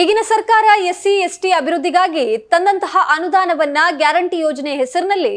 ಈಗಿನ ಸರ್ಕಾರ SC, ST ಅಭಿವೃದ್ಧಿಗಾಗಿ ತಂದಂತಹ ಅನುದಾನವನ್ನ ಗ್ಯಾರಂಟಿ ಯೋಜನೆ ಹೆಸರಿನಲ್ಲಿ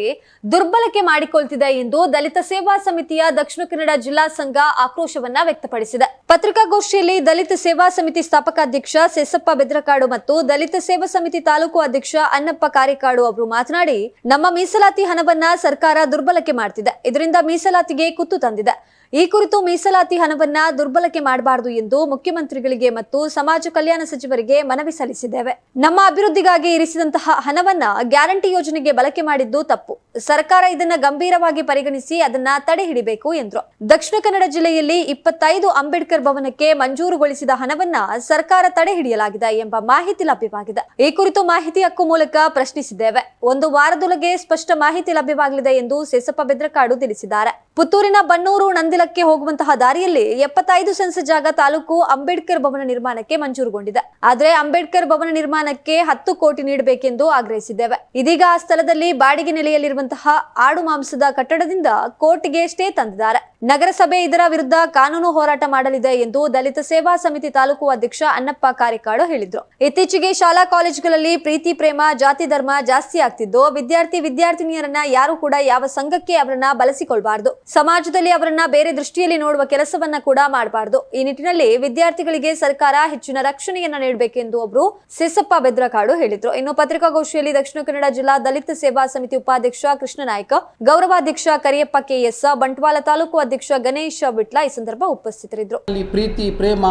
ದುರ್ಬಳಕೆ ಮಾಡಿಕೊಳ್ತಿದೆ ಎಂದು ದಲಿತ ಸೇವಾ ಸಮಿತಿಯ ದಕ್ಷಿಣ ಕನ್ನಡ ಜಿಲ್ಲಾ ಸಂಘ ಆಕ್ರೋಶವನ್ನ ವ್ಯಕ್ತಪಡಿಸಿದೆ. ಪತ್ರಿಕಾಗೋಷ್ಠಿಯಲ್ಲಿ ದಲಿತ ಸೇವಾ ಸಮಿತಿ ಸ್ಥಾಪಕಾಧ್ಯಕ್ಷ ಸೆಸಪ್ಪ ಬೆದ್ರಕಾಡು ಮತ್ತು ದಲಿತ ಸೇವಾ ಸಮಿತಿ ತಾಲೂಕು ಅಧ್ಯಕ್ಷ ಅನ್ನಪ್ಪ ಕಾರಿಕಾಡು ಅವರು ಮಾತನಾಡಿ, ನಮ್ಮ ಮೀಸಲಾತಿ ಹಣವನ್ನ ಸರ್ಕಾರ ದುರ್ಬಳಕೆ ಮಾಡ್ತಿದೆ. ಇದರಿಂದ ಮೀಸಲಾತಿಗೆ ಕುತ್ತು ತಂದಿದೆ. ಈ ಕುರಿತು ಮೀಸಲಾತಿ ಹಣವನ್ನ ದುರ್ಬಳಕೆ ಮಾಡಬಾರದು ಎಂದು ಮುಖ್ಯಮಂತ್ರಿಗಳಿಗೆ ಮತ್ತು ಸಮಾಜ ಕಲ್ಯಾಣ ಸಚಿವರಿಗೆ ಮನವಿ ಸಲ್ಲಿಸಿದ್ದೇವೆ. ನಮ್ಮ ಅಭಿವೃದ್ಧಿಗಾಗಿ ಇರಿಸಿದಂತಹ ಹಣವನ್ನ ಗ್ಯಾರಂಟಿ ಯೋಜನೆಗೆ ಬಳಕೆ ಮಾಡಿದ್ದು ತಪ್ಪು. ಸರ್ಕಾರ ಇದನ್ನ ಗಂಭೀರವಾಗಿ ಪರಿಗಣಿಸಿ ಅದನ್ನ ತಡೆ ಹಿಡಿಬೇಕು ಎಂದರು. ದಕ್ಷಿಣ ಕನ್ನಡ ಜಿಲ್ಲೆಯಲ್ಲಿ ಇಪ್ಪತ್ತೈದು ಅಂಬೇಡ್ಕರ್ ಭವನಕ್ಕೆ ಮಂಜೂರುಗೊಳಿಸಿದ ಹಣವನ್ನ ಸರ್ಕಾರ ತಡೆ ಹಿಡಿಯಲಾಗಿದೆ ಎಂಬ ಮಾಹಿತಿ ಲಭ್ಯವಾಗಿದೆ. ಈ ಕುರಿತು ಮಾಹಿತಿ ಹಕ್ಕು ಮೂಲಕ ಪ್ರಶ್ನಿಸಿದ್ದೇವೆ. ಒಂದು ವಾರದೊಳಗೆ ಸ್ಪಷ್ಟ ಮಾಹಿತಿ ಲಭ್ಯವಾಗಲಿದೆ ಎಂದು ಸೇಸಪ್ಪ ಬೆದ್ರಕಾಡು ತಿಳಿಸಿದ್ದಾರೆ. ಪುತ್ತೂರಿನ ಬನ್ನೂರು ನಂದಿಲಕ್ಕೆ ಹೋಗುವಂತಹ ದಾರಿಯಲ್ಲಿ ಎಪ್ಪತ್ತೈದು ಸೆನ್ಸ್ ಜಾಗ ತಾಲೂಕು ಅಂಬೇಡ್ಕರ್ ಭವನ ನಿರ್ಮಾಣಕ್ಕೆ ಮಂಜೂರುಗೊಂಡಿದೆ. ಆದರೆ ಅಂಬೇಡ್ಕರ್ ಭವನ ನಿರ್ಮಾಣಕ್ಕೆ ಹತ್ತು ಕೋಟಿ ನೀಡಬೇಕೆಂದು ಆಗ್ರಹಿಸಿದ್ದೇವೆ. ಇದೀಗ ಆ ಸ್ಥಳದಲ್ಲಿ ಬಾಡಿಗೆ ನೆಲೆಯಲ್ಲಿರುವಂತಹ ಆಡು ಮಾಂಸದ ಕಟ್ಟಡದಿಂದ ಕೋರ್ಟ್ಗೆ ತಂದಿದ್ದಾರೆ. ನಗರಸಭೆ ಇದರ ವಿರುದ್ಧ ಕಾನೂನು ಹೋರಾಟ ಮಾಡಲಿದೆ ಎಂದು ದಲಿತ ಸೇವಾ ಸಮಿತಿ ತಾಲೂಕು ಅಧ್ಯಕ್ಷ ಅನ್ನಪ್ಪ ಕಾರಿಕಾಡು ಹೇಳಿದ್ರು. ಇತ್ತೀಚೆಗೆ ಶಾಲಾ ಕಾಲೇಜುಗಳಲ್ಲಿ ಪ್ರೀತಿ, ಪ್ರೇಮ, ಜಾತಿ, ಧರ್ಮ ಜಾಸ್ತಿ ಆಗ್ತಿದ್ದು, ವಿದ್ಯಾರ್ಥಿ, ವಿದ್ಯಾರ್ಥಿನಿಯರನ್ನ ಯಾರು ಕೂಡ ಯಾವ ಸಂಘಕ್ಕೆ ಅವರನ್ನ ಬಳಸಿಕೊಳ್ಬಾರ್ದು. ಸಮಾಜದಲ್ಲಿ ಅವರನ್ನ ಬೇರೆ ದೃಷ್ಟಿಯಲ್ಲಿ ನೋಡುವ ಕೆಲಸವನ್ನ ಕೂಡ ಮಾಡಬಾರದು. ಈ ನಿಟ್ಟಿನಲ್ಲಿ ವಿದ್ಯಾರ್ಥಿಗಳಿಗೆ ಸರ್ಕಾರ ಹೆಚ್ಚಿನ ರಕ್ಷಣೆಯನ್ನ ನೀಡಬೇಕೆಂದು ಒಬ್ರು ಸಿಸಪ್ಪ ಬೆದ್ರಕಾಡು ಹೇಳಿದ್ರು. ಇನ್ನು ಪತ್ರಿಕಾಗೋಷ್ಠಿಯಲ್ಲಿ ದಕ್ಷಿಣ ಕನ್ನಡ ಜಿಲ್ಲಾ ದಲಿತ ಸೇವಾ ಸಮಿತಿ ಉಪಾಧ್ಯಕ್ಷ ಕೃಷ್ಣ ನಾಯ್ಕ ಗೌರವಾಧ್ಯಕ್ಷ ಕರಿಯಪ್ಪ ಕೆಎಸ್ ಬಂಟ್ವಾಳ ತಾಲೂಕು ಅಧ್ಯಕ್ಷ ಗಣೇಶ ಬಿಟ್ಲ ಈ ಸಂದರ್ಭ ಉಪಸ್ಥಿತರಿದ್ದರು. ಅಲ್ಲಿ ಪ್ರೀತಿ, ಪ್ರೇಮ,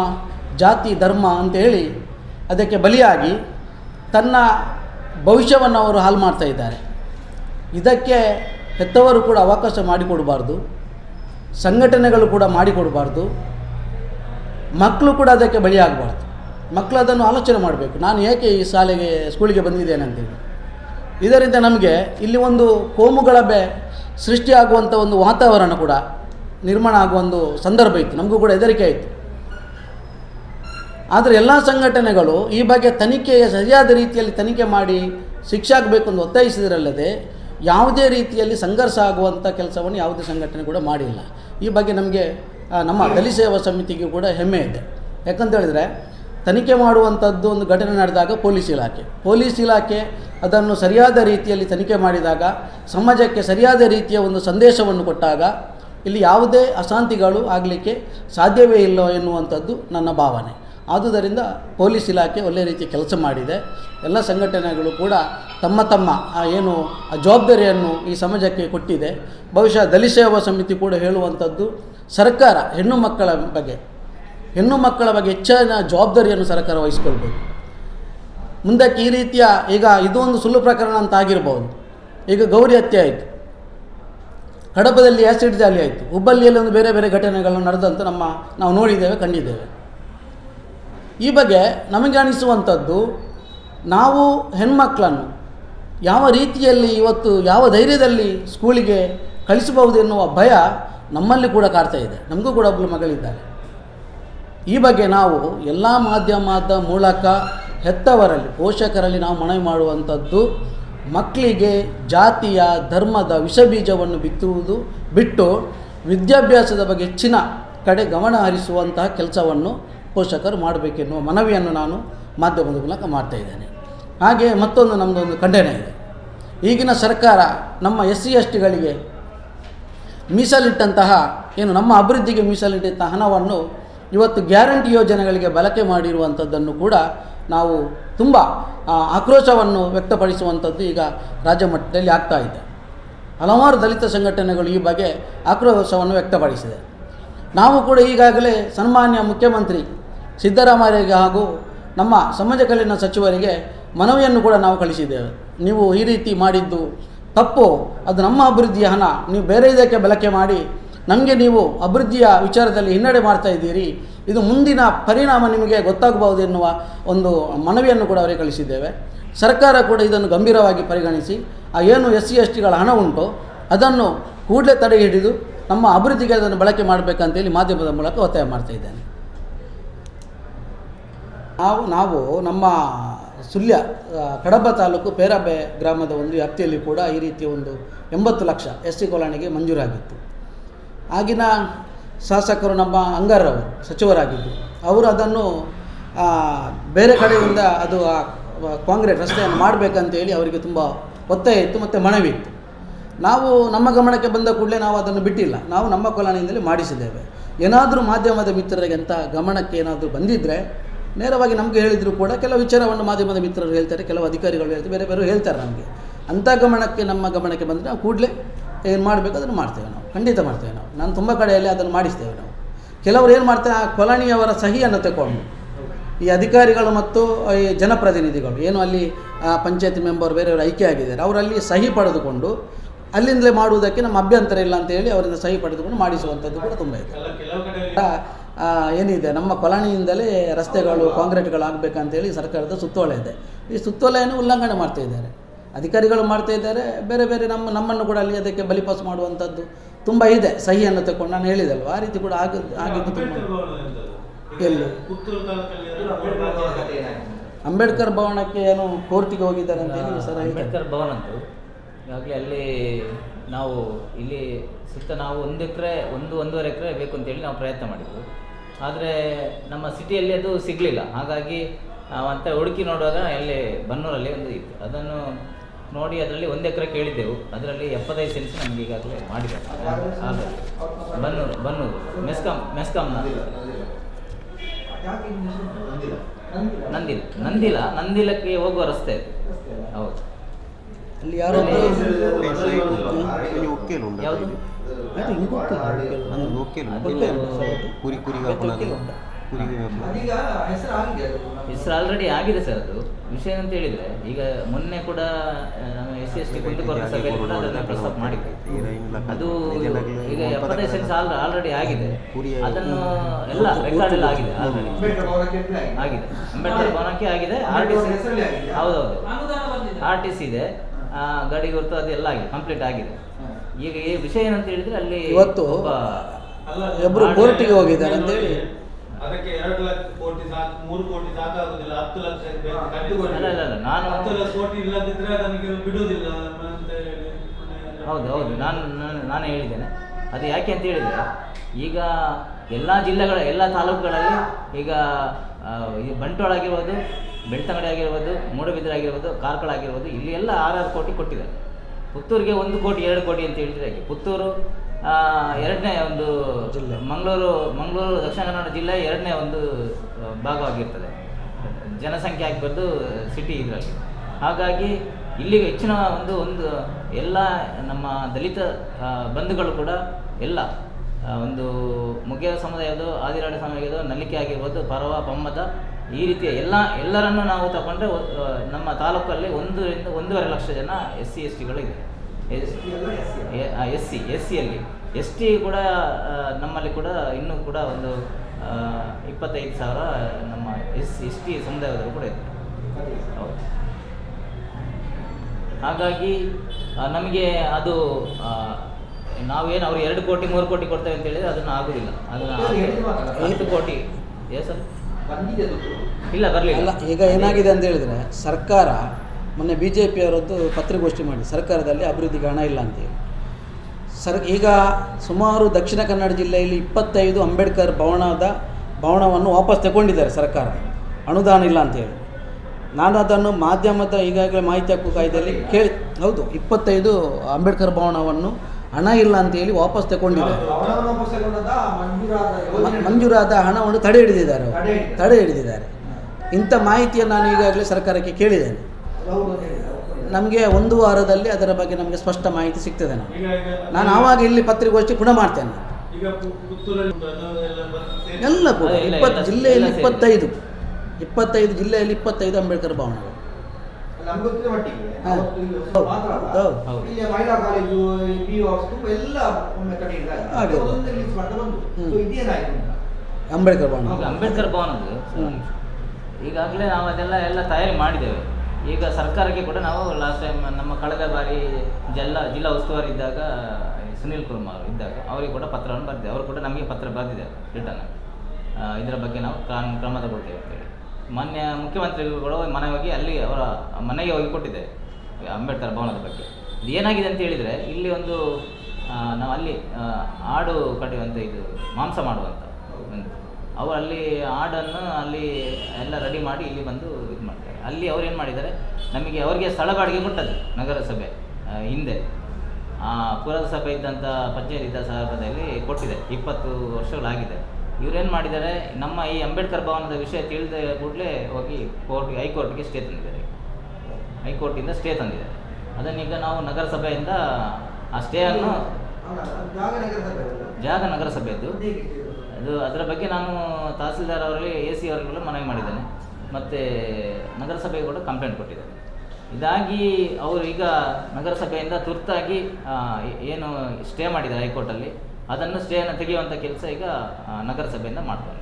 ಜಾತಿ, ಧರ್ಮ ಅಂತ ಹೇಳಿ ಅದಕ್ಕೆ ಬಲಿಯಾಗಿ ತನ್ನ ಭವಿಷ್ಯವನ್ನು ಅವರು ಹಾಳು ಮಾಡ್ತಾ ಇದ್ದಾರೆ. ಇದಕ್ಕೆ ಹೆತ್ತವರು ಕೂಡ ಅವಕಾಶ ಮಾಡಿಕೊಡಬಾರ್ದು, ಸಂಘಟನೆಗಳು ಕೂಡ ಮಾಡಿಕೊಡಬಾರ್ದು, ಮಕ್ಕಳು ಕೂಡ ಅದಕ್ಕೆ ಬಲಿಯಾಗಬಾರ್ದು. ಮಕ್ಕಳು ಅದನ್ನು ಆಲೋಚನೆ ಮಾಡಬೇಕು. ನಾನು ಏಕೆ ಈ ಶಾಲೆಗೆ, ಸ್ಕೂಲಿಗೆ ಬಂದಿದ್ದೇನೆ ಅಂತೇಳಿ ಇದರಿಂದ ನಮಗೆ ಇಲ್ಲಿ ಒಂದು ಕೋಮುಗಲಭೆ ಸೃಷ್ಟಿಯಾಗುವಂಥ ಒಂದು ವಾತಾವರಣ ಕೂಡ ನಿರ್ಮಾಣ ಆಗುವ ಒಂದು ಸಂದರ್ಭ ಇತ್ತು. ನಮಗೂ ಕೂಡ ಹೆದರಿಕೆ ಆಯಿತು. ಆದರೆ ಎಲ್ಲ ಸಂಘಟನೆಗಳು ಈ ಬಗ್ಗೆ ತನಿಖೆಯ ಸರಿಯಾದ ರೀತಿಯಲ್ಲಿ ತನಿಖೆ ಮಾಡಿ ಶಿಕ್ಷೆ ಆಗಬೇಕು ಅಂತ ಒತ್ತಾಯಿಸಿದರಲ್ಲದೆ ಯಾವುದೇ ರೀತಿಯಲ್ಲಿ ಸಂಘರ್ಷ ಆಗುವಂಥ ಕೆಲಸವನ್ನು ಯಾವುದೇ ಸಂಘಟನೆ ಕೂಡ ಮಾಡಿಲ್ಲ. ಈ ಬಗ್ಗೆ ನಮಗೆ ನಮ್ಮ ದಲಿತ ಸೇವಾ ಸಮಿತಿಗೆ ಕೂಡ ಹೆಮ್ಮೆ ಇದೆ. ಯಾಕಂತ ಹೇಳಿದರೆ, ತನಿಖೆ ಮಾಡುವಂಥದ್ದು ಒಂದು ಘಟನೆ ನಡೆದಾಗ ಪೊಲೀಸ್ ಇಲಾಖೆ. ಪೊಲೀಸ್ ಇಲಾಖೆ ಅದನ್ನು ಸರಿಯಾದ ರೀತಿಯಲ್ಲಿ ತನಿಖೆ ಮಾಡಿದಾಗ, ಸಮಾಜಕ್ಕೆ ಸರಿಯಾದ ರೀತಿಯ ಒಂದು ಸಂದೇಶವನ್ನು ಕೊಟ್ಟಾಗ, ಇಲ್ಲಿ ಯಾವುದೇ ಅಶಾಂತಿಗಳು ಆಗಲಿಕ್ಕೆ ಸಾಧ್ಯವೇ ಇಲ್ಲ ಎನ್ನುವಂಥದ್ದು ನನ್ನ ಭಾವನೆ. ಆದುದರಿಂದ ಪೊಲೀಸ್ ಇಲಾಖೆ ಒಳ್ಳೆಯ ರೀತಿ ಕೆಲಸ ಮಾಡಿದೆ. ಎಲ್ಲ ಸಂಘಟನೆಗಳು ಕೂಡ ತಮ್ಮ ತಮ್ಮ ಏನು, ಆ ಜವಾಬ್ದಾರಿಯನ್ನು ಈ ಸಮಾಜಕ್ಕೆ ಕೊಟ್ಟಿದೆ. ಬಹುಶಃ ದಲಿತ ಸೇವಾ ಸಮಿತಿ ಕೂಡ ಹೇಳುವಂಥದ್ದು ಸರ್ಕಾರ ಹೆಣ್ಣು ಮಕ್ಕಳ ಬಗ್ಗೆ, ಹೆಣ್ಣು ಮಕ್ಕಳ ಬಗ್ಗೆ ಹೆಚ್ಚಿನ ಜವಾಬ್ದಾರಿಯನ್ನು ಸರ್ಕಾರ ವಹಿಸ್ಕೊಳ್ಬೇಕು. ಮುಂದಕ್ಕೆ ಈ ರೀತಿಯ, ಈಗ ಇದು ಒಂದು ಸುಳ್ಳು ಪ್ರಕರಣ ಅಂತ ಆಗಿರ್ಬೋದು. ಈಗ ಗೌರಿ ಹತ್ಯೆ ಆಯಿತು. ಕಡಪದಲ್ಲಿ ಆ್ಯಸಿಡ್ ಜಾಲಿ ಆಯಿತು. ಹುಬ್ಬಳ್ಳಿಯಲ್ಲಿ ಒಂದು ಬೇರೆ ಬೇರೆ ಘಟನೆಗಳನ್ನು ನಡೆದಂತ ನಮ್ಮ ನಾವು ನೋಡಿದ್ದೇವೆ, ಕಂಡಿದ್ದೇವೆ. ಈ ಬಗ್ಗೆ ನಮಗೆ ಅನಿಸುವಂಥದ್ದು, ನಾವು ಹೆಣ್ಮಕ್ಳನ್ನು ಯಾವ ರೀತಿಯಲ್ಲಿ ಇವತ್ತು, ಯಾವ ಧೈರ್ಯದಲ್ಲಿ ಸ್ಕೂಲಿಗೆ ಕಳಿಸಬಹುದು ಎನ್ನುವ ಭಯ ನಮ್ಮಲ್ಲಿ ಕೂಡ ಕಾಡ್ತಾ ಇದೆ. ನಮಗೂ ಕೂಡ ಒಬ್ಬರು ಮಗಳಿದ್ದಾರೆ. ಈ ಬಗ್ಗೆ ನಾವು ಎಲ್ಲ ಮಾಧ್ಯಮದ ಮೂಲಕ ಹೆತ್ತವರಲ್ಲಿ, ಪೋಷಕರಲ್ಲಿ ನಾವು ಮನವಿ ಮಾಡುವಂಥದ್ದು, ಮಕ್ಕಳಿಗೆ ಜಾತಿಯ, ಧರ್ಮದ ವಿಷಬೀಜವನ್ನು ಬಿತ್ತುವುದು ಬಿಟ್ಟು ವಿದ್ಯಾಭ್ಯಾಸದ ಬಗ್ಗೆ ಹೆಚ್ಚಿನ ಕಡೆ ಗಮನ ಹರಿಸುವಂತಹ ಕೆಲಸವನ್ನು ಪೋಷಕರು ಮಾಡಬೇಕೆನ್ನುವ ಮನವಿಯನ್ನು ನಾನು ಮಾಧ್ಯಮದ ಮೂಲಕ ಮಾಡ್ತಾ ಇದ್ದೇನೆ. ಹಾಗೆ ಮತ್ತೊಂದು ನಮ್ಮದೊಂದು ಖಂಡನೆ ಇದೆ. ಈಗಿನ ಸರ್ಕಾರ ನಮ್ಮ ಎಸ್ ಸಿ ಎಸ್ ಟಿಗಳಿಗೆ ಮೀಸಲಿಟ್ಟಂತಹ, ಏನು ನಮ್ಮ ಅಭಿವೃದ್ಧಿಗೆ ಮೀಸಲಿಟ್ಟಂತಹ ಹಣವನ್ನು ಇವತ್ತು ಗ್ಯಾರಂಟಿ ಯೋಜನೆಗಳಿಗೆ ಬಳಕೆ ಮಾಡಿರುವಂಥದ್ದನ್ನು ಕೂಡ ನಾವು ತುಂಬ ಆಕ್ರೋಶವನ್ನು ವ್ಯಕ್ತಪಡಿಸುವಂಥದ್ದು ಈಗ ರಾಜ್ಯ ಮಟ್ಟದಲ್ಲಿ ಆಗ್ತಾ ಇದೆ. ಹಲವಾರು ದಲಿತ ಸಂಘಟನೆಗಳು ಈ ಬಗ್ಗೆ ಆಕ್ರೋಶವನ್ನು ವ್ಯಕ್ತಪಡಿಸಿದೆ. ನಾವು ಕೂಡ ಈಗಾಗಲೇ ಸನ್ಮಾನ್ಯ ಮುಖ್ಯಮಂತ್ರಿ ಸಿದ್ದರಾಮಯ್ಯಗೆ ಹಾಗೂ ನಮ್ಮ ಸಮಾಜ ಕಲ್ಯಾಣ ಸಚಿವರಿಗೆ ಮನವಿಯನ್ನು ಕೂಡ ನಾವು ಕಳಿಸಿದ್ದೇವೆ. ನೀವು ಈ ರೀತಿ ಮಾಡಿದ್ದು ತಪ್ಪು. ಅದು ನಮ್ಮ ಅಭಿವೃದ್ಧಿಯ ಹಣ. ನೀವು ಬೇರೆ ಇದಕ್ಕೆ ಬಳಕೆ ಮಾಡಿ ನಮಗೆ ನೀವು ಅಭಿವೃದ್ಧಿಯ ವಿಚಾರದಲ್ಲಿ ಹಿನ್ನಡೆ ಮಾಡ್ತಾ ಇದ್ದೀರಿ. ಇದು ಮುಂದಿನ ಪರಿಣಾಮ ನಿಮಗೆ ಗೊತ್ತಾಗಬಹುದು ಎನ್ನುವ ಒಂದು ಮನವಿಯನ್ನು ಕೂಡ ಅವರಿಗೆ ಕಳಿಸಿದ್ದೇವೆ. ಸರ್ಕಾರ ಕೂಡ ಇದನ್ನು ಗಂಭೀರವಾಗಿ ಪರಿಗಣಿಸಿ, ಆ ಏನು ಎಸ್ ಸಿ ಎಸ್ ಟಿಗಳ ಹಣ ಉಂಟು ಅದನ್ನು ಕೂಡಲೇ ತಡೆ ಹಿಡಿದು ನಮ್ಮ ಅಭಿವೃದ್ಧಿಗೆ ಅದನ್ನು ಬಳಕೆ ಮಾಡಬೇಕಂತೇಳಿ ಮಾಧ್ಯಮದ ಮೂಲಕ ಒತ್ತಾಯ ಮಾಡ್ತಾ ಇದ್ದೇನೆ. ನಾವು ನಾವು ನಮ್ಮ ಸುಳ್ಯ ಕಡಬ ತಾಲೂಕು ಪೇರಾಬೆ ಗ್ರಾಮದ ಒಂದು ವ್ಯಾಪ್ತಿಯಲ್ಲಿ ಕೂಡ ಈ ರೀತಿಯ ಒಂದು ಎಂಬತ್ತು ಲಕ್ಷ ಎಸ್ ಟಿ ಕೊಲಾಣಿಗೆ ಮಂಜೂರಾಗಿತ್ತು. ಆಗಿನ ಶಾಸಕರು ನಮ್ಮ ಅಂಗಾರವರು ಸಚಿವರಾಗಿದ್ದರು. ಅವರು ಅದನ್ನು ಬೇರೆ ಕಡೆಯಿಂದ ಅದು, ಆ ಕಾಂಕ್ರೀಟ್ ರಸ್ತೆಯನ್ನು ಮಾಡಬೇಕಂತೇಳಿ ಅವರಿಗೆ ತುಂಬ ಒತ್ತಾಯ ಇತ್ತು ಮತ್ತು ಮನವಿ ಇತ್ತು. ನಾವು ನಮ್ಮ ಗಮನಕ್ಕೆ ಬಂದ ಕೂಡಲೇ ನಾವು ಅದನ್ನು ಬಿಟ್ಟಿಲ್ಲ. ನಾವು ನಮ್ಮ ಕೊಲಾಣಿಯಿಂದಲೇ ಮಾಡಿಸಿದ್ದೇವೆ. ಏನಾದರೂ ಮಾಧ್ಯಮದ ಮಿತ್ರರಿಗೆ ಅಂತ ಗಮನಕ್ಕೆ ಏನಾದರೂ ಬಂದಿದ್ದರೆ ನೇರವಾಗಿ ನಮಗೆ ಹೇಳಿದರೂ ಕೂಡ ಕೆಲವು ವಿಚಾರವನ್ನು ಮಾಧ್ಯಮದ ಮಿತ್ರರು ಹೇಳ್ತಾರೆ, ಕೆಲವು ಅಧಿಕಾರಿಗಳು ಹೇಳ್ತಾರೆ, ಬೇರೆ ಬೇರೆ ಹೇಳ್ತಾರೆ ನಮಗೆ. ಅಂಥ ಗಮನಕ್ಕೆ, ನಮ್ಮ ಗಮನಕ್ಕೆ ಬಂದರೆ ನಾವು ಕೂಡಲೇ ಏನು ಮಾಡಬೇಕು ಅದನ್ನು ಮಾಡ್ತೇವೆ ನಾವು. ಖಂಡಿತ ಮಾಡ್ತೇವೆ ನಾವು. ನಾನು ತುಂಬ ಕಡೆಯಲ್ಲಿ ಅದನ್ನು ಮಾಡಿಸ್ತೇವೆ ನಾವು. ಕೆಲವರು ಏನು ಮಾಡ್ತಾರೆ, ಆ ಕೊಲಾನಿಯವರ ಸಹಿಯನ್ನು ತಗೊಂಡು ಈ ಅಧಿಕಾರಿಗಳು ಮತ್ತು ಈ ಜನಪ್ರತಿನಿಧಿಗಳು, ಏನು ಅಲ್ಲಿ ಪಂಚಾಯತಿ ಮೆಂಬರ್ ಬೇರೆಯವರು ಆಯ್ಕೆ ಆಗಿದ್ದಾರೆ ಅವರಲ್ಲಿ ಸಹಿ ಪಡೆದುಕೊಂಡು ಅಲ್ಲಿಂದಲೇ ಮಾಡುವುದಕ್ಕೆ ನಮ್ಮ ಅಭ್ಯಂತರ ಇಲ್ಲ ಅಂತ ಹೇಳಿ ಅವರಿಂದ ಸಹಿ ಪಡೆದುಕೊಂಡು ಮಾಡಿಸುವಂಥದ್ದು ಕೂಡ ತುಂಬ ಇದೆ. ಏನಿದೆ? ನಮ್ಮ ಕೊಲಾಣಿಯಿಂದಲೇ ರಸ್ತೆಗಳು ಕಾಂಕ್ರೀಟ್ಗಳು ಆಗಬೇಕಂತೇಳಿ ಸರ್ಕಾರದ ಸುತ್ತೋಲೆ ಇದೆ. ಈ ಸುತ್ತೋಲೆಯನ್ನು ಉಲ್ಲಂಘನೆ ಮಾಡ್ತಾ ಇದ್ದಾರೆ. ಅಧಿಕಾರಿಗಳು ಮಾಡ್ತಾ ಇದ್ದಾರೆ. ಬೇರೆ ಬೇರೆ ನಮ್ಮ ನಮ್ಮನ್ನು ಕೂಡ ಅಲ್ಲಿ ಅದಕ್ಕೆ ಬಲಿಪಾಸ್ ಮಾಡುವಂಥದ್ದು ತುಂಬ ಇದೆ. ಸಹಿಯನ್ನು ತಗೊಂಡು ನಾನು ಹೇಳಿದಲ್ವ? ಆ ರೀತಿ ಕೂಡ ಆಗ ಆಗಿದ್ದು ತುಂಬ. ಎಲ್ಲಿ? ಅಂಬೇಡ್ಕರ್ ಭವನಕ್ಕೆ ಏನು ಕೋರ್ಟಿಗೆ ಹೋಗಿದ್ದಾರೆ ಅಂತ ಹೇಳಿ ಸರ್ ಅಂಬೇಡ್ಕರ್ ಭವನ ಅಂತ ಈಗಾಗಲೇ ಅಲ್ಲಿ ನಾವು ಇಲ್ಲಿ ಸುತ್ತ ನಾವು ಒಂದು ಎಕರೆ ಒಂದು ಒಂದೂವರೆ ಎಕರೆ ಬೇಕು ಅಂತೇಳಿ ನಾವು ಪ್ರಯತ್ನ ಮಾಡಿದ್ವು. ಆದರೆ ನಮ್ಮ ಸಿಟಿಯಲ್ಲಿ ಅದು ಸಿಗಲಿಲ್ಲ. ಹಾಗಾಗಿ ಅಂತ ಹುಡುಕಿ ನೋಡುವಾಗ ಅಲ್ಲಿ ಬನ್ನೂರಲ್ಲಿ ಒಂದು ಇತ್ತು. ಅದನ್ನು ನೋಡಿ ಅದರಲ್ಲಿ ಒಂದು ಎಕರೆ ಕೇಳಿದ್ದೆವು. ಅದರಲ್ಲಿ ಎಪ್ಪತ್ತೈದು ಸೆನ್ಸ್ ನಮಗೆ ಈಗಾಗಲೇ ಮಾಡಿದ್ದಾರೆ. ಬನ್ನೂರು ಬನ್ನೂರು ಮೆಸ್ಕಾಂ ಮೆಸ್ಕಾಂನ. ನಂದಿಲ್ಲ ನಂದಿಲ್ಲ ನಂದಿಲಕ್ಕೆ ಹೋಗುವ ರಸ್ತೆ ಹೌದು. ಅಲ್ಲಿ ಯಾರು ಯಾವುದು? ಅದು ಹಿಂಗೆ ಸರ್ ಅದು? ಕುರಿ ಕುರಿ ಹೆಸರು ಆಲ್ರೆಡಿ ಆಗಿದೆ ಸರ್ ಅದು. ವಿಷಯ ಅಂತ ಹೇಳಿದ್ರೆ ಈಗ ಮೊನ್ನೆ ಕೂಡ ನಮ್ಮ ಎಸ್ ಸಿ ಎಸ್ ಟಿ ಕುಂದುಕೊರತೆ ಸಭೆಯಲ್ಲಿ ಕೂಡ ಅದನ್ನು ಪ್ರಸ್ತಾಪ ಮಾಡಿದ್ವಿ ಅದು ಈಗ ಎಪ್ಪತ್ತೈದು ಸೆನ್ಸ್ ಆಲ್ ಆಲ್ರೆಡಿ ಆಗಿದೆ. ಅದನ್ನು ಎಲ್ಲ ರೆಕಾರ್ಡ್ ಎಲ್ಲ ಆಗಿದೆ ಆಲ್ರೆಡಿ ಅಂಬೇಡ್ಕರ್ ಭವನಕ್ಕೆ ಆಗಿದೆ. ಅಂಬೇಡ್ಕರ್ ಭವನಕ್ಕೆ ಆಗಿದೆ. R T C. ಹೌದೌದು. ಆರ್ ಟಿ ಸಿ ಇದೆ. ಆ, ಗಾಡಿ ಗುರುತು ಅದೆಲ್ಲ ಆಗಿದೆ. ಕಂಪ್ಲೀಟ್ ಆಗಿದೆ. ಈಗ ಈ ವಿಷಯ ಏನಂತ ಹೇಳಿದ್ರೆ ಅಲ್ಲಿ ಇವತ್ತು ಒಬ್ಬ ಒಬ್ರು ಕೋರ್ಟಿಗೆ ಹೋಗಿದ್ದಾರೆ ಅಂತೇಳಿ ಅದಕ್ಕೆ ಎರಡು ಲಕ್ಷ ಕೋಟಿ ಸಾಕು ಮೂರು ಕೋಟಿ ಸಾಕಾಗುದಿಲ್ಲ ಹತ್ತು ಲಕ್ಷ. ಅಲ್ಲ, ಅಲ್ಲ, ಅಲ್ಲ, ನಾನು- ಹತ್ತು ಲಕ್ಷ ಕೋಟಿ ಇಲ್ಲದಿದ್ರೆ ನನಗೆ ಬಿಡುವುದಿಲ್ಲ ಅಂತ ಹೇಳಿ. ಹೌದು ಹೌದು ನಾನು ನಾನು- ಹೇಳಿದ್ದೇನೆ. ಅದು ಯಾಕೆ ಅಂತ ಹೇಳಿದ್ರೆ ಈಗ ಎಲ್ಲ ಜಿಲ್ಲೆಗಳ ಎಲ್ಲ ತಾಲೂಕುಗಳಲ್ಲಿ ಈಗ ಬಂಟ್ವಾಳ ಆಗಿರ್ಬೋದು ಬೆಳ್ತಂಗಡಿ ಆಗಿರ್ಬೋದು ಮೂಡಬಿದ್ರೆ ಆಗಿರ್ಬೋದು ಕಾರ್ಕಳ ಆಗಿರ್ಬೋದು ಇಲ್ಲಿ ಎಲ್ಲ ಆರಾರು ಕೋಟಿ ಕೊಟ್ಟಿದ್ದಾರೆ. ಪುತ್ತೂರಿಗೆ ಒಂದು ಕೋಟಿ ಎರಡು ಕೋಟಿ ಅಂತ ಹೇಳಿದರೆ ಹಾಗೆ ಪುತ್ತೂರು ಎರಡನೇ ಒಂದು ಜಿಲ್ಲೆ. ಮಂಗಳೂರು ಮಂಗಳೂರು ದಕ್ಷಿಣ ಕನ್ನಡ ಜಿಲ್ಲೆ ಎರಡನೇ ಒಂದು ಭಾಗವಾಗಿರ್ತದೆ. ಜನಸಂಖ್ಯೆ ಆಗಿಬಾರ್ದು ಸಿಟಿ ಇದರಲ್ಲಿ. ಹಾಗಾಗಿ ಇಲ್ಲಿಗೆ ಹೆಚ್ಚಿನ ಒಂದು ಒಂದು ಎಲ್ಲ ನಮ್ಮ ದಲಿತ ಬಂಧುಗಳು ಕೂಡ ಎಲ್ಲ ಒಂದು ಮುಗಿಯ ಸಮುದಾಯದ ಆದಿರಾಡ ಸಮುದಾಯದ ನಲ್ಲಿಕೆ ಆಗಿರ್ಬೋದು ಪರವ ಪಮ್ಮತ ಈ ರೀತಿಯ ಎಲ್ಲ ಎಲ್ಲರನ್ನು ನಾವು ತಗೊಂಡ್ರೆ ನಮ್ಮ ತಾಲೂಕಲ್ಲಿ ಒಂದರಿಂದ ಒಂದೂವರೆ ಲಕ್ಷ ಜನ ಎಸ್ ಸಿ ಎಸ್ ಟಿಗಳು ಇದೆ ಎಸ್ ಸಿ ಎಸ್ ಸಿಯಲ್ಲಿ ಎಸ್ ಟಿ ಕೂಡ ನಮ್ಮಲ್ಲಿ ಕೂಡ ಇನ್ನೂ ಕೂಡ ಒಂದು ಇಪ್ಪತ್ತೈದು ಸಾವಿರ ನಮ್ಮ ಎಸ್ ಎಸ್ ಟಿ ಸಮುದಾಯದವರು ಕೂಡ ಇದೆ ಹೌದು. ಹಾಗಾಗಿ ನಮಗೆ ಅದು ನಾವೇನು ಅವ್ರು ಎರಡು ಕೋಟಿ ಮೂರು ಕೋಟಿ ಕೊಡ್ತೇವೆ ಅಂತ ಹೇಳಿದ್ರೆ ಅದನ್ನು ಆಗೋದಿಲ್ಲ. ಅದನ್ನು ಮಾತ್ರ. ಕೋಟಿ. ಎಸ್ ಸರ್ ಇಲ್ಲ ಬರಲಿಲ್ಲ. ಅಲ್ಲ ಈಗ ಏನಾಗಿದೆ ಅಂತ ಹೇಳಿದ್ರೆ ಸರ್ಕಾರ ಮೊನ್ನೆ ಬಿ ಜೆ ಪಿಯವರದ್ದು ಪತ್ರಿಕೋಷ್ಠಿ ಮಾಡಿ ಸರ್ಕಾರದಲ್ಲಿ ಅಭಿವೃದ್ಧಿಗೆ ಹಣ ಇಲ್ಲ ಅಂತೇಳಿ ಸರ್ ಈಗ ಸುಮಾರು ದಕ್ಷಿಣ ಕನ್ನಡ ಜಿಲ್ಲೆಯಲ್ಲಿ ಇಪ್ಪತ್ತೈದು ಅಂಬೇಡ್ಕರ್ ಭವನದ ಭವನವನ್ನು ವಾಪಸ್ ತಗೊಂಡಿದ್ದಾರೆ ಸರ್ಕಾರ. ಅನುದಾನ ಇಲ್ಲ ಅಂತೇಳಿ ನಾನು ಅದನ್ನು ಮಾಧ್ಯಮದ ಈಗಾಗಲೇ ಮಾಹಿತಿ ಹಕ್ಕು ಕಾಯ್ದೆಯಲ್ಲಿ ಕೇಳಿ ಹೌದು ಇಪ್ಪತ್ತೈದು ಅಂಬೇಡ್ಕರ್ ಭವನವನ್ನು ಹಣ ಇಲ್ಲ ಅಂತೇಳಿ ವಾಪಸ್ ತಗೊಂಡಿದ್ದಾರೆ. ತಗೊಂಡದ್ದ ಮಂಜೂರಾದ ಹಣವನ್ನು ತಡೆ ಹಿಡಿದಿದ್ದಾರೆ. ತಡೆ ಹಿಡಿದಿದ್ದಾರೆ. ಇಂಥ ಮಾಹಿತಿಯನ್ನು ನಾನು ಈಗಾಗಲೇ ಸರ್ಕಾರಕ್ಕೆ ಕೇಳಿದ್ದೇನೆ. ಅಂತ. ನಮಗೆ ಒಂದು ವಾರದಲ್ಲಿ ಅದರ ಬಗ್ಗೆ ನಮಗೆ ಸ್ಪಷ್ಟ ಮಾಹಿತಿ ಸಿಗ್ತದೆ ನಾನು ನಾನು ಆವಾಗ ಇಲ್ಲಿ ಪತ್ರಿಕೋಷ್ಠಿ ಪುನಃ ಮಾಡ್ತೇನೆ. ಎಲ್ಲ ಕೂಡ ಇಪ್ಪತ್ತು ಜಿಲ್ಲೆಯಲ್ಲಿ ಇಪ್ಪತ್ತೈದು. ಇಪ್ಪತ್ತೈದು ಜಿಲ್ಲೆಯಲ್ಲಿ ಇಪ್ಪತ್ತೈದು ಅಂಬೇಡ್ಕರ್ ಭವನಗಳು. ನಮ್ಗೆ ಗೊತ್ತಿರೋ ಮಟ್ಟಿಗೆ. ಅವತ್ತು ಇಲ್ಲಿ ಹೌದು, ಮಾತ್ರ ಅಲ್ಲ. ಹೌದು, ಹೌದು. ಇಲ್ಲಿ ಮಹಿಳಾ ಕಾಲೇಜು ಪಿ ಯು ತುಂಬ ಎಲ್ಲ ಒಮ್ಮೆ ಕಟ್ಟಿದ್ದಾರೆ ಹಾಗೆ. ಒಂದೊಂದು ರಿಲೀಸ್ ಮಾಡ್ತಾ ಬಂದು. ಹ್ಮ್. ಸೊ ಇದೇನಾಯ್ತು ಅಂತ? ಅಂಬೇಡ್ಕರ್ ಭವನ. ಅದು ಅಂಬೇಡ್ಕರ್ ಭವನ ಹ್ಮ್. ಈಗಾಗಲೇ ನಾವು ಅದೆಲ್ಲ ಎಲ್ಲ ತಯಾರಿ ಮಾಡಿದ್ದೇವೆ. ಈಗ ಸರ್ಕಾರಕ್ಕೆ ಕೂಡ ನಾವು ಲಾಸ್ಟ್ ಟೈಮ್ ನಮ್ಮ ಕಳೆದ ಬಾರಿ ಜಿಲ್ಲಾ ಜಿಲ್ಲಾ ಉಸ್ತುವಾರಿ ಇದ್ದಾಗ ಸುನೀಲ್ ಕುಮಾರ್ ಇದ್ದಾಗ ಅವರಿಗೆ ಕೂಡ ಪತ್ರವನ್ನು ಬರೆದಿದೆ ಅವರು ಕೂಡ ನಮಗೆ ಪತ್ರ ಬರೆದಿದ್ದಾರೆ ರಿಟರ್ನ್. ಇದರ ಬಗ್ಗೆ ನಾವು ಕಾನೂನು ಕ್ರಮ ತಗೊಳ್ತೇವೆ ಅಂತೇಳಿ ಮಾನ್ಯ ಮುಖ್ಯಮಂತ್ರಿಗಳು ಮನೆ ಹೋಗಿ ಅಲ್ಲಿ ಅವರ ಮನೆಗೆ ಹೋಗಿ ಕೊಟ್ಟಿದೆ ಅಂಬೇಡ್ಕರ್ ಭವನದ ಬಗ್ಗೆ. ಇದು ಏನಾಗಿದೆ ಅಂತ ಹೇಳಿದರೆ, ಇಲ್ಲಿ ಒಂದು ನಾವು ಅಲ್ಲಿ ಆಡು ಕಡಿಯುವಂಥ ಇದು ಮಾಂಸ ಮಾಡುವಂಥ ಅವರು ಅಲ್ಲಿ ಆಡನ್ನು ಅಲ್ಲಿ ಎಲ್ಲ ರೆಡಿ ಮಾಡಿ ಇಲ್ಲಿ ಬಂದು ಇದು ಮಾಡ್ತಾರೆ. ಅಲ್ಲಿ ಅವ್ರು ಏನು ಮಾಡಿದ್ದಾರೆ, ನಮಗೆ ಅವರಿಗೆ ಸ್ಥಳ ಬಾಡಿಗೆ ಕೊಟ್ಟದ್ದು ನಗರಸಭೆ ಹಿಂದೆ. ಪುರಸಭೆ ಇದ್ದಂಥ ಪಂಚಾಯತ್ ಇದ್ದ ಸಂದರ್ಭದಲ್ಲಿ ಕೊಟ್ಟಿದೆ. ಇಪ್ಪತ್ತು ವರ್ಷಗಳಾಗಿದೆ. ಇವರೇನು ಮಾಡಿದ್ದಾರೆ, ನಮ್ಮ ಈ ಅಂಬೇಡ್ಕರ್ ಭವನದ ವಿಷಯ ತಿಳಿದ ಕೂಡಲೇ ಹೋಗಿ ಕೋರ್ಟ್, ಹೈಕೋರ್ಟ್ಗೆ ಸ್ಟೇ ತಂದಿದ್ದಾರೆ. ಹೈಕೋರ್ಟಿಂದ ಸ್ಟೇ ತಂದಿದ್ದಾರೆ. ಅದನ್ನೀಗ ನಾವು ನಗರಸಭೆಯಿಂದ ಆ ಸ್ಟೇ ಅನ್ನು ಜಾಗ ನಗರಸಭೆಯದ್ದು. ಅದು ಅದರ ಬಗ್ಗೆ ನಾನು ತಹಸೀಲ್ದಾರ್ ಅವರಲ್ಲಿ, ಎ ಸಿ ಅವರಿಗೆಲ್ಲ ಮನವಿ ಮಾಡಿದ್ದೇನೆ. ಮತ್ತು ನಗರಸಭೆಗೆ ಕೂಡ ಕಂಪ್ಲೇಂಟ್ ಕೊಟ್ಟಿದ್ದಾರೆ. ಇದಾಗಿ ಅವರು ಈಗ ನಗರಸಭೆಯಿಂದ ತುರ್ತಾಗಿ ಏನು ಸ್ಟೇ ಮಾಡಿದ್ದಾರೆ ಹೈಕೋರ್ಟಲ್ಲಿ. ಅದನ್ನು ಸ್ಟೇಯನ್ನು ತೆಗೆಯುವಂಥ ಕೆಲಸ ಈಗ ನಗರಸಭೆಯಿಂದ ಮಾಡ್ತಾರೆ.